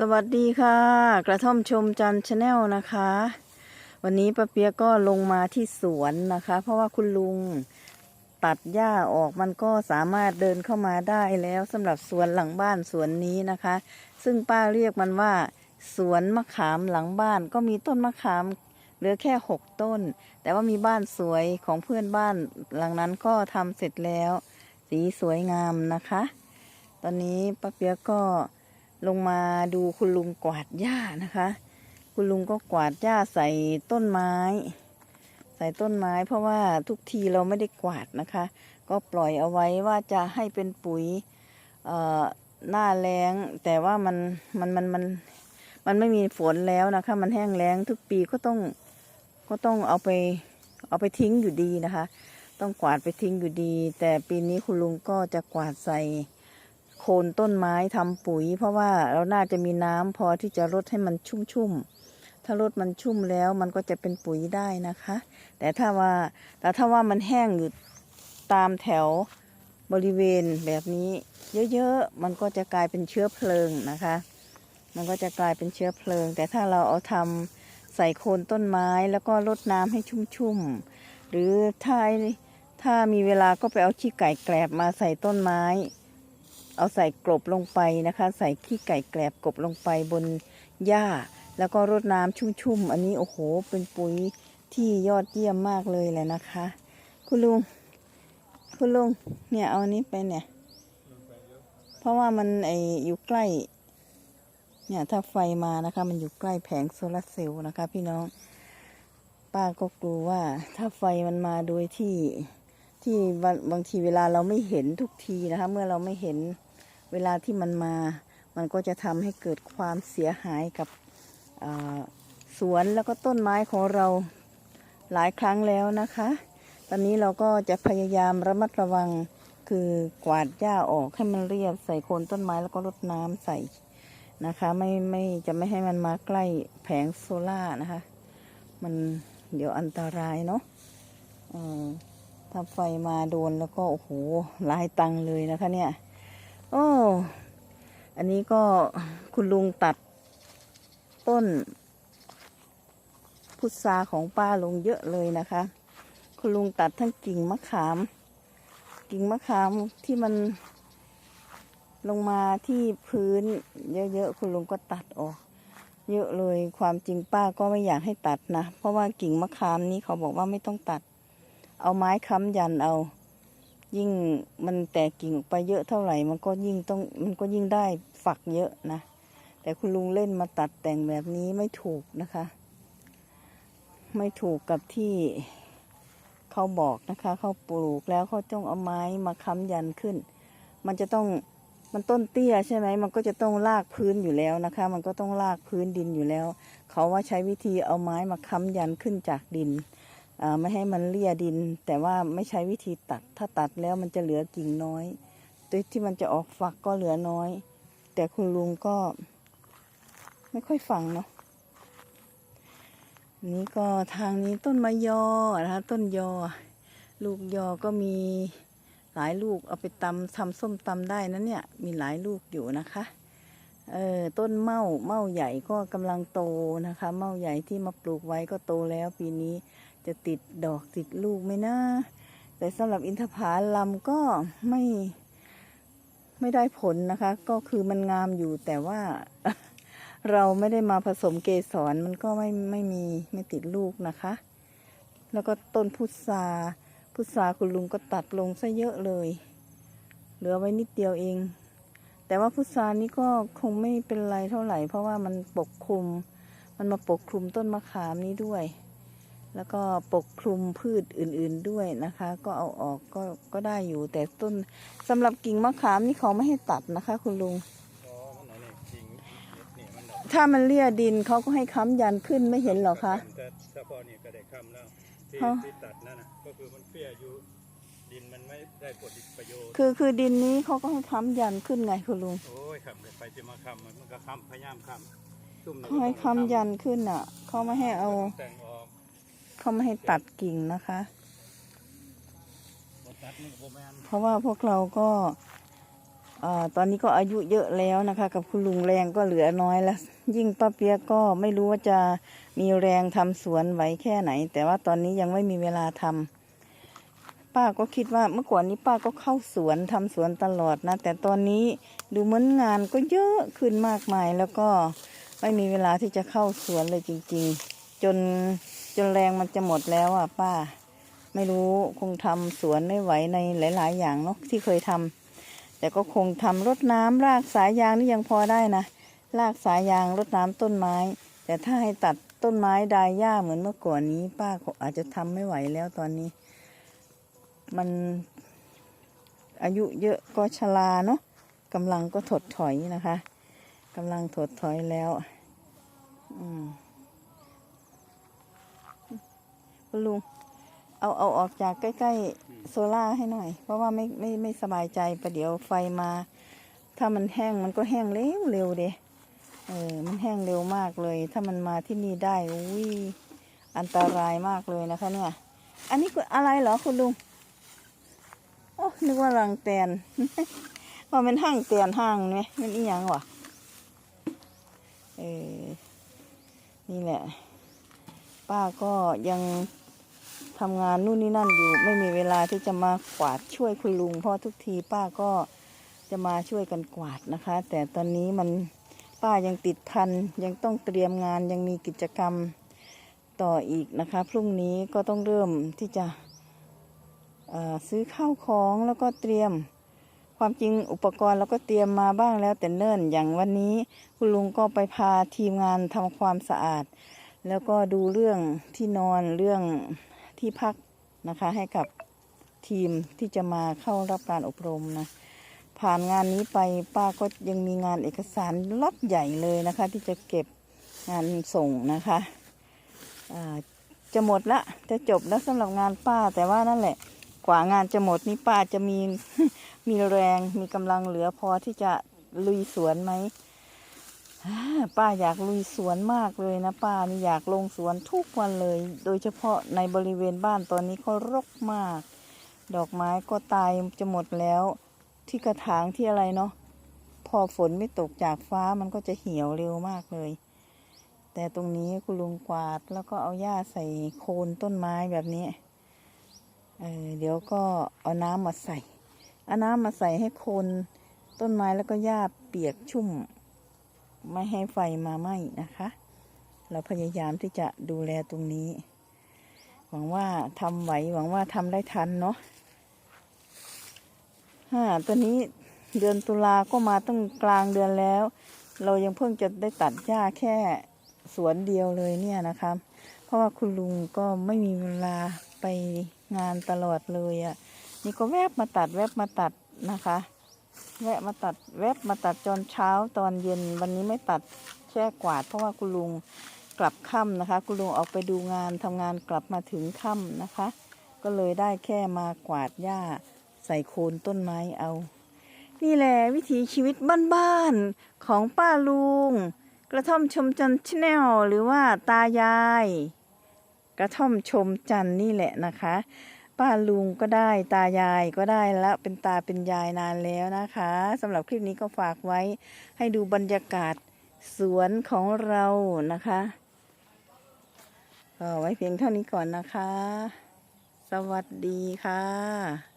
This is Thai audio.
สวัสดีค่ะ กระท่อมชมจันชาแนลนะคะ วันนี้ป้าเปียกก็ลงมาที่สวนนะคะ เพราะว่าคุณลุงตัดหญ้าออกมันก็สามารถเดินเข้ามาได้แล้วสำหรับสวนหลังบ้านสวนนี้นะคะ ซึ่งป้าเรียกมันว่า สวนมะขามหลังบ้านก็มีต้นมะขามเหลือแค่หกต้น แต่ว่ามีบ้านสวยของเพื่อนบ้านหลังนั้นก็ทำเสร็จแล้ว สีสวยงามนะคะ ตอนนี้ป้าเปียกก็ ลงมาดูคุณลุงกวาดหญ้านะคะ คุณลุงก็กวาดหญ้าใส่ต้นไม้ ใส่ต้นไม้ เพราะว่าทุกทีเราไม่ได้กวาดนะคะ ก็ปล่อยเอาไว้ว่าจะให้เป็นปุ๋ยหน้าแล้ง แต่ว่ามันมันมันมันมันไม่มีฝนแล้วนะคะ มันแห้งแล้งทุกปีก็ต้องก็ต้องเอาไปเอาไปทิ้งอยู่ดีนะคะ ต้องกวาดไปทิ้งอยู่ดี แต่ปีนี้คุณลุงก็จะกวาดใส่ โคนต้นไม้ทำปุ๋ย เพราะว่าเราน่าจะมีน้ำพอที่จะรดให้มันชุ่มๆถ้ารดมันชุ่มแล้วมันก็จะเป็นปุ๋ยได้นะคะ แต่ถ้าว่าแต่ถ้าว่ามันแห้งอยู่ตามแถวบริเวณแบบนี้ เยอะๆมันก็จะกลายเป็นเชื้อเพลิงนะคะ มันก็จะกลายเป็นเชื้อเพลิง แต่ถ้าเราเอาทำใส่โคนต้นไม้แล้วก็รดน้ำให้ชุ่มๆหรือถ้าถ้ามีเวลาก็ไปเอาขี้ไก่แกลบมาใส่ต้นไม้ เอาใส่กลบลงไปนะคะ ใส่ขี้ไก่แกลบกลบลงไปบนหญ้า แล้วก็รดน้ำชุ่มๆ อันนี้โอ้โห เป็นปุ๋ยที่ยอดเยี่ยมมากเลยแหละนะคะ คุณลุง คุณลุง เนี่ยเอาอันนี้ไปเนี่ย เพราะว่ามันไออยู่ใกล้ เนี่ยถ้าไฟมานะคะ มันอยู่ใกล้แผงโซลาร์เซลล์นะคะ พี่น้อง ป้าก็กลัวว่าถ้าไฟมันมาโดยที่ ที่บางบางทีเวลาเราไม่เห็นทุกทีนะคะ เมื่อเราไม่เห็นเวลาที่มันมา มันก็จะทำให้เกิดความเสียหายกับสวนแล้วก็ต้นไม้ของเราหลายครั้งแล้วนะคะ ตอนนี้เราก็จะพยายามระมัดระวังคือกวาดหญ้าออกให้มันเรียบใส่โคนต้นไม้แล้วก็รดน้ำใส่นะคะ ไม่ไม่จะไม่ให้มันมาใกล้แผงโซล่านะคะ มันเดี๋ยวอันตรายเนาะ ถ้าไฟมาโดนแล้วก็โอ้โหลายตังเลยนะคะเนี่ย โอ้อันนี้ก็คุณลุงตัดต้น พุทราของป้าลงเยอะเลยนะคะ คุณลุงตัดทั้งกิ่งมะขาม กิ่งมะขามที่มันลงมาที่พื้นเยอะๆคุณลุงก็ตัดออก เยอะเลยความจริงป้าก็ไม่อยากให้ตัดนะ เพราะว่ากิ่งมะขามนี้เขาบอกว่าไม่ต้องตัด เอาไม้ค้ำยันเอา ยิ่งมันแตกกิ่งออกไปเยอะเท่าไหร่ มันก็ยิ่งต้องมันก็ยิ่งได้ฝักเยอะนะ แต่คุณลุงเล่นมาตัดแต่งแบบนี้ไม่ถูกนะคะ ไม่ถูกกับที่เขาบอกนะคะ เขาปลูกแล้วเขาต้องเอาไม้มาค้ำยันขึ้น มันจะต้องมันต้นเตี้ยใช่ไหมมันก็จะต้องลากพื้นอยู่แล้วนะคะ มันก็ต้องลากพื้นดินอยู่แล้ว เขาว่าใช้วิธีเอาไม้มาค้ำยันขึ้นจากดิน ไม่ให้มันเลี่ยดิน แต่ว่าไม่ใช้วิธีตัด ถ้าตัดแล้วมันจะเหลือกิ่งน้อยตัวที่มันจะออกฝักก็เหลือน้อย แต่คุณลุงก็ ไม่ค่อยฟังเนาะอันนี้ก็ทางนี้ต้นมะยอนะคะต้นยอ ลูกยอก็มีหลายลูกเอาไปตำทำส้มตำได้นะเนี่ย มีหลายลูกอยู่นะคะเออต้นเม่าเม่าใหญ่ก็กำลังโตนะคะ เม่าใหญ่ที่มาปลูกไว้ก็โตแล้วปีนี้ จะติดดอกติดลูกไหมนะแต่สำหรับอินทผลัมก็ไม่ไม่ได้ผลนะคะ ก็คือมันงามอยู่แต่ว่าเราไม่ได้มาผสมเกสรมันก็ไม่ไม่มีไม่ติดลูกนะคะ แล้วก็ต้นพุทราพุทราคุณลุงก็ตัดลงซะเยอะเลย เหลือไว้นิดเดียวเอง แต่ว่าพุทรานี้ก็คงไม่เป็นไรเท่าไหร่ เพราะว่ามันปกคลุม มันมาปกคลุมต้นมะขามนี้ด้วย แล้วก็ปกคลุมพืชอื่นๆด้วยนะคะ ก็เอาออกก็ก็ได้อยู่ แต่ต้นสำหรับกิ่งมะขามนี่เขาไม่ให้ตัดนะคะ คุณลุงอ๋อมันอันนี้จริงนี่มันดอกถ้ามันเลี่ยดินเขาก็ให้ค้ำยันขึ้นไม่เห็นเหรอคะแต่เฉพาะนี่ก็ได้คำแล้วที่ฮะที่ตัดนั่นนะก็คือมันเปี้ยอยู่ดินมันไม่ได้ผลประโยชน์คือคือดินนี้เขาก็ให้ค้ำยันขึ้นไงคุณลุงโอ้ยครับเดี๋ยวไปจะมาคำมันมันก็คำพยายามคำซุ่มเขาให้ค้ำยันขึ้นอะเขาไม่ให้เอาแต่งออก เขาไม่ให้ตัดกิ่งนะคะบตัดนี่ก็บ่แม่นเพราะว่าพวกเราก็อาตอนนี้ก็อายุเยอะแล้วนะคะ กับคุณลุงแรงก็เหลือน้อยแล้ว ยิ่งป้าเปียกก็ไม่รู้ว่าจะมีแรงทำสวนไหวแค่ไหน แต่ว่าตอนนี้ยังไม่มีเวลาทำป้าก็คิดว่าเมื่อก่อนนี้ป้าก็เข้าสวนทำสวนตลอดนะ แต่ตอนนี้ดูเหมือนงานก็เยอะขึ้นมากมายแล้วก็ไม่มีเวลาที่จะเข้าสวนเลยจริง ๆ จน จนแรงมันจะหมดแล้วอะป้า ไม่รู้คงทำสวนไม่ไหวในหลาย ๆ อย่างเนาะที่เคยทำแต่ก็คงทำรดน้ำรากสายยางนี่ยังพอได้นะรากสายยางรดน้ำต้นไม้ แต่ถ้าให้ตัดต้นไม้ดายหญ้าเหมือนเมื่อก่อนนี้ ป้าอาจจะทำไม่ไหวแล้วตอนนี้ มันอายุเยอะก็ชราเนาะกำลังก็ถดถอยนะคะกำลังถดถอยแล้ว อืม คุณลุง เอาเอาออกจากใกล้ ๆ โซล่าให้หน่อย เพราะว่าไม่ไม่ไม่สบายใจประเดี๋ยวไฟมา ถ้ามันแห้งมันก็แห้งเร็วเร็วเดะเออ มันแห้งเร็วมากเลย ถ้ามันมาที่นี่ได้อุ้ยอันตรายมากเลยนะคะเนี่ย อันนี้คืออะไรเหรอคุณลุงโอ้นึกว่ารังแตนว่าเป็นห้างแตนห้างไหมมันอีหยังวะเออนี่แหละ ป้าก็ยัง ทำงานนู่นนี่นั่นอยู่ ไม่มีเวลาที่จะมากวาดช่วยคุณลุง เพราะทุกทีป้าก็จะมาช่วยกันกวาดนะคะ แต่ตอนนี้มันป้ายังติดพันยังต้องเตรียมงานยังมีกิจกรรมต่ออีกนะคะ พรุ่งนี้ก็ต้องเริ่มที่จะซื้อข้าวของแล้วก็เตรียมความจริงอุปกรณ์เราก็เตรียมมาบ้างแล้วแต่เนิ่นอย่างวันนี้คุณลุงก็ไปพาทีมงานทำความสะอาด แล้วก็ดูเรื่องที่นอนเรื่อง ที่พักนะคะ ให้กับทีมที่จะมาเข้ารับการอบรมนะ ผ่านงานนี้ไปป้าก็ยังมีงานเอกสารล็อตใหญ่เลยนะคะ ที่จะเก็บงานส่งนะคะจะหมดละจะจบแล้วสำหรับงานป้าแต่ว่านั่นแหละ กว่างานจะหมดนี่ป้าจะมีมีแรงมีกำลังเหลือพอที่จะลุยสวนไหม ป้าอยากลุยสวนมากเลยนะป้านี่อยากลงสวนทุกวันเลย โดยเฉพาะในบริเวณบ้านตอนนี้ก็รกมาก ดอกไม้ก็ตายจะหมดแล้ว ที่กระถางที่อะไรเนาะพอฝนไม่ตกจากฟ้ามันก็จะเหี่ยวเร็วมากเลย แต่ตรงนี้คุณลุงกวาดแล้วก็เอาหญ้าใส่โคนต้นไม้แบบนี้เออเดี๋ยวก็เอาน้ำมาใส่เอาน้ำมาใส่ให้โคนต้นไม้แล้วก็หญ้าเปียกชุ่ม ไม่ให้ไฟมาไหม้นะคะ เราพยายามที่จะดูแลตรงนี้ หวังว่าทำไหวหวังว่าทำได้ทันเนาะฮ่าตอนนี้เดือนตุลาก็มาตั้งกลางเดือนแล้ว เรายังเพิ่งจะได้ตัดหญ้าแค่สวนเดียวเลยเนี่ยนะคะเพราะว่าคุณลุงก็ไม่มีเวลาไปงานตลอดเลยอะ่ะ นี่ก็แวบมาตัดแวบมาตัดนะคะ แวะมาตัดแวบมาตัดจนเช้าตอนเย็นวันนี้ไม่ตัดแช่กวาด เพราะว่าคุณลุงกลับค่ำนะคะ คุณลุงออกไปดูงานทำงานกลับมาถึงค่ำนะคะ ก็เลยได้แค่มากวาดหญ้า ใส่โคนต้นไม้เอา นี่แหละวิถีชีวิตบ้านๆของป้าลุง กระท่อมชมจันทร์ชแนลหรือว่าตายาย กระท่อมชมจันทร์นี่แหละนะคะ ป้าลุงก็ได้ตายายก็ได้แล้วเป็นตาเป็นยายนานแล้วนะคะสำหรับคลิปนี้ก็ฝากไว้ ให้ดูบรรยากาศสวนของเรานะคะก็ไว้เพียงเท่านี้ก่อนนะคะ สวัสดีค่ะ